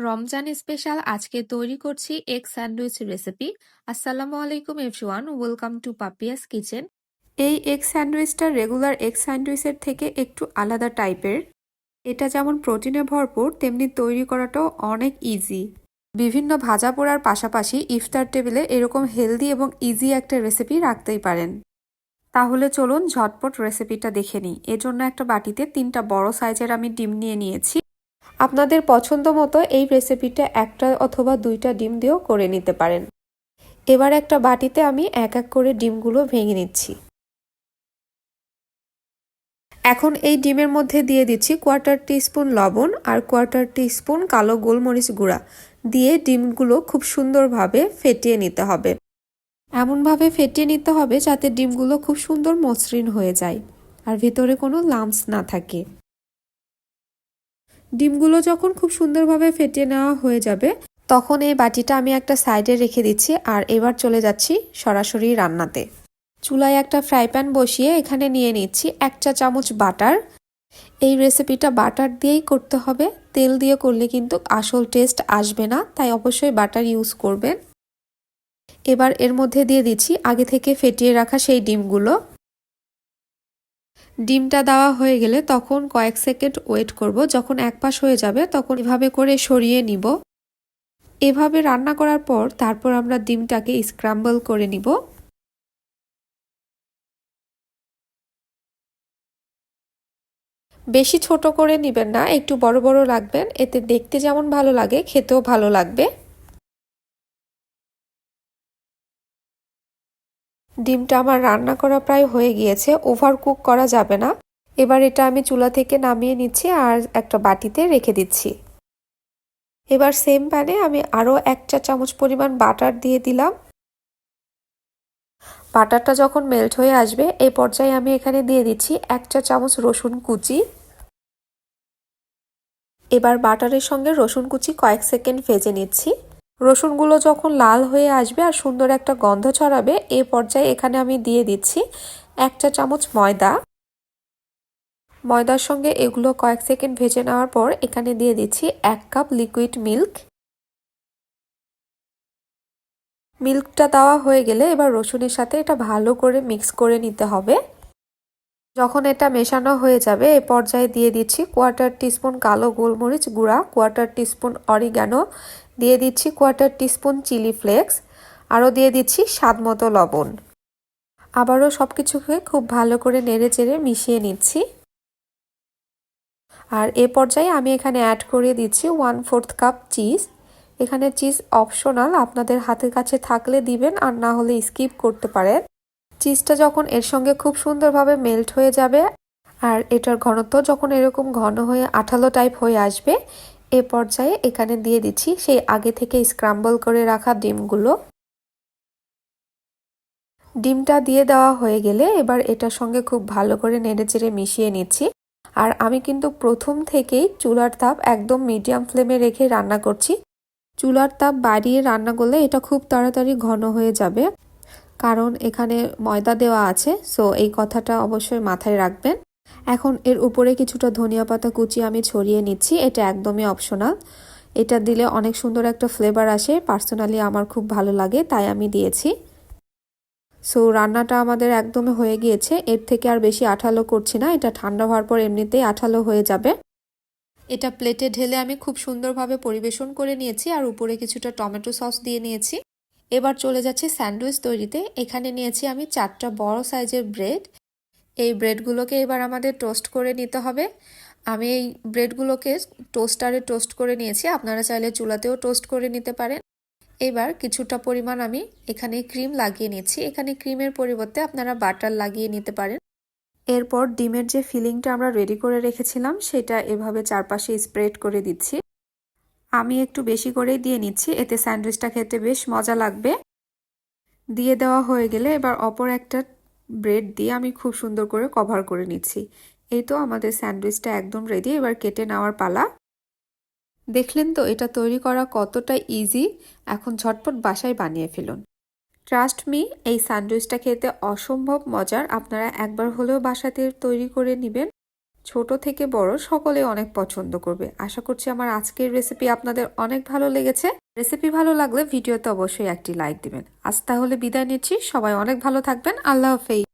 Ramzan special আজকে তৈরি করছি এগ স্যান্ডউইচ রেসিপি। আসসালামু আলাইকুম everyone, welcome to Papia's kitchen. এই এগ স্যান্ডউইচটা রেগুলার এগ স্যান্ডউইচের থেকে একটু আলাদা টাইপের। এটা যেমন প্রোটিনে ভরপুর, তেমনি তৈরি করাটাও অনেক ইজি বিভিন্ন ভাজা পোড়ার পাশাপাশি ইফতার টেবিলে এরকম হেলদি এবং ইজি একটা রেসিপি রাখতেই পারেন। তাহলে চলুন ঝটপট রেসিপিটা দেখে নিই। এজন্য একটা বাটিতে তিনটা বড় সাইজের আমি ডিম নিয়ে নিয়েছি। আপনাদের পছন্দ মতো এই রেসিপিটা একটা অথবা দুইটা ডিম দিয়েও করে নিতে পারেন। এবার একটা বাটিতে আমি এক এক করে ডিমগুলো ভেঙে নিচ্ছি। এখন এই ডিমের মধ্যে দিয়ে দিচ্ছি কোয়ার্টার টিস্পুন লবণ আর কোয়ার্টার টিস্পুন কালো গোলমরিচ গুঁড়া। দিয়ে ডিমগুলো খুব সুন্দরভাবে ফেটিয়ে নিতে হবে। এমনভাবে ফেটিয়ে নিতে হবে যাতে ডিমগুলো খুব সুন্দর মসৃণ হয়ে যায় আর ভিতরে কোনো লাম্পস না থাকে। ডিমগুলো যখন খুব সুন্দরভাবে ফেটিয়ে নেওয়া হয়ে যাবে, তখন এই বাটিটা আমি একটা সাইডে রেখে দিচ্ছি আর এবার চলে যাচ্ছি সরাসরি রান্নাতে। চুলায় একটা ফ্রাই প্যান বসিয়ে এখানে নিয়ে নিচ্ছি এক চা চামচ বাটার। এই রেসিপিটা বাটার দিয়েই করতে হবে। তেল দিয়ে করলে কিন্তু আসল টেস্ট আসবে না, তাই অবশ্যই বাটার ইউজ করবেন। এবার এর মধ্যে দিয়ে দিচ্ছি আগে থেকে ফেটিয়ে রাখা সেই ডিমগুলো। ডিমটা দেওয়া হয়ে গেলে তখন কয়েক সেকেন্ড ওয়েট করব। যখন এক পাশ হয়ে যাবে, তখন এভাবে করে সরিয়ে নিব। এভাবে রান্না করার পর তারপর আমরা ডিমটাকে স্ক্রাম্বল করে নিব। বেশি ছোট করে নেবেন না, একটু বড় বড় রাখবেন এতে দেখতে যেমন ভালো লাগে, খেতেও ভালো লাগবে। ডিমটা আমার রান্না করা প্রায় হয়ে গিয়েছে ওভার কুক করা যাবে না। এবার এটা আমি চুলা থেকে নামিয়ে নিচ্ছি আর একটা বাটিতে রেখে দিচ্ছি। এবার সেম প্যানে আমি আরও এক চা চামচ পরিমাণ বাটার দিয়ে দিলাম। বাটারটা যখন মেল্ট হয়ে আসবে এই পর্যায়ে আমি এখানে দিয়ে দিচ্ছি এক চা চামচ রসুন কুচি। এবার বাটারের সঙ্গে রসুন কুচি কয়েক সেকেন্ড ভেজে নিচ্ছি। রসুনগুলো যখন লাল হয়ে আসবে আর সুন্দর একটা গন্ধ ছড়াবে, এ পর্যায়ে এখানে আমি দিয়ে দিচ্ছি এক চা চামচ ময়দা। ময়দার সঙ্গে এগুলো কয়েক সেকেন্ড ভেজে নেওয়ার পর এখানে দিয়ে দিচ্ছি এক কাপ লিকুইড মিল্ক মিল্কটা দেওয়া হয়ে গেলে এবার রসুনের সাথে এটা ভালো করে মিক্স করে নিতে হবে। যখন এটা মেশানো হয়ে যাবে, এ পর্যায়ে দিয়ে দিচ্ছি কোয়ার্টার টিস্পুন কালো গোলমরিচ গুঁড়া কোয়ার্টার টিস্পুন অরিগানো দিয়ে দিচ্ছি কোয়ার্টার টিস্পুন চিলি ফ্লেক্স আরও দিয়ে দিচ্ছি স্বাদ মতো লবণ। আবারও সব কিছুকে খুব ভালো করে নেড়ে চেড়ে মিশিয়ে নিচ্ছি। আর এ পর্যায়ে আমি এখানে অ্যাড করে দিচ্ছি ওয়ান ফোর্থ কাপ চিজ এখানে চিজ অপশনাল আপনাদের হাতের কাছে থাকলে দিবেন, আর না হলে স্কিপ করতে পারেন। চিজটা যখন এর সঙ্গে খুব সুন্দরভাবে মেল্ট হয়ে যাবে আর এটার ঘনত্ব যখন এরকম ঘন হয়ে আঠালো টাইপ হয়ে আসবে, এ পর্যায়ে এখানে দিয়ে দিচ্ছি সেই আগে থেকে স্ক্রাম্বল করে রাখা ডিমগুলো। ডিমটা দিয়ে দেওয়া হয়ে গেলে এবার এটার সঙ্গে খুব ভালো করে নেড়ে চেড়ে মিশিয়ে নিচ্ছি। আর আমি কিন্তু প্রথম থেকেই চুলার তাপ একদম মিডিয়াম ফ্লেমে রেখে রান্না করছি। চুলার তাপ বাড়িয়ে রান্না করলে এটা খুব তাড়াতাড়ি ঘন হয়ে যাবে। কারণ এখানে ময়দা দেওয়া আছে সো এই কথাটা অবশ্যই মাথায় রাখবেন। এখন এর উপরে কিছুটা ধনিয়া পাতা কুচি আমি ছড়িয়ে নিচ্ছি, এটা একদমই অপশনাল এটা দিলে অনেক সুন্দর একটা ফ্লেভার আসে পার্সোনালি আমার খুব ভালো লাগে, তাই আমি দিয়েছি। সো রান্নাটা আমাদের একদমই হয়ে গিয়েছে, এর থেকে আর বেশি আঠালো করছি না, এটা ঠান্ডা হওয়ার পর এমনিতেই আঠালো হয়ে যাবে। এটা প্লেটে ঢেলে আমি খুব সুন্দরভাবে পরিবেশন করে নিয়েছি, আর উপরে কিছুটা টমেটো সস দিয়ে নিয়েছি। এবার চলে যাচ্ছে স্যান্ডউইচ তৈরিতে। এখানে নিয়েছি আমি চারটা বড় সাইজের ব্রেড। এই ব্রেডগুলোকে এবার আমাদের টোস্ট করে নিতে হবে। আমি এই ব্রেডগুলোকে টোস্টারে টোস্ট করে নিয়েছি। আপনারা চাইলে চুলাতেও টোস্ট করে নিতে পারেন। এবার কিছুটা পরিমাণ আমি এখানে ক্রিম লাগিয়ে নিচ্ছি। এখানে ক্রিমের পরিবর্তে আপনারা বাটার লাগিয়ে নিতে পারেন। এরপর ডিমের যে ফিলিংটা আমরা রেডি করে রেখেছিলাম, সেটা এভাবে চারপাশে স্প্রেড করে দিচ্ছি। আমি একটু বেশি করেই দিয়ে নিচ্ছি, এতে স্যান্ডউইচটা খেতে বেশ মজা লাগবে। দিয়ে দেওয়া হয়ে গেলে এবার অপর একটা ব্রেড দিয়ে আমি খুব সুন্দর করে কভার করে নিচ্ছি। এই তো আমাদের স্যান্ডউইচটা একদম রেডি এবার কেটে নেওয়ার পালা। দেখলেন তো, এটা তৈরি করা কতটা ইজি এখন ঝটপট বাসায় বানিয়ে ফেলুন। ট্রাস্ট মি এই স্যান্ডউইচটা খেতে অসম্ভব মজার। আপনারা একবার হলেও বাসাতে তৈরি করে নেবেন। ছোট থেকে বড় সকলে অনেক পছন্দ করবে। আশা করছি আমার আজকের রেসিপি আপনাদের অনেক ভালো লেগেছে। রেসিপি ভালো লাগলে ভিডিওতে অবশ্যই একটি লাইক দিবেন। আজ তাহলে বিদায় নিচ্ছি। সবাই অনেক ভালো থাকবেন। আল্লাহ হাফেজ।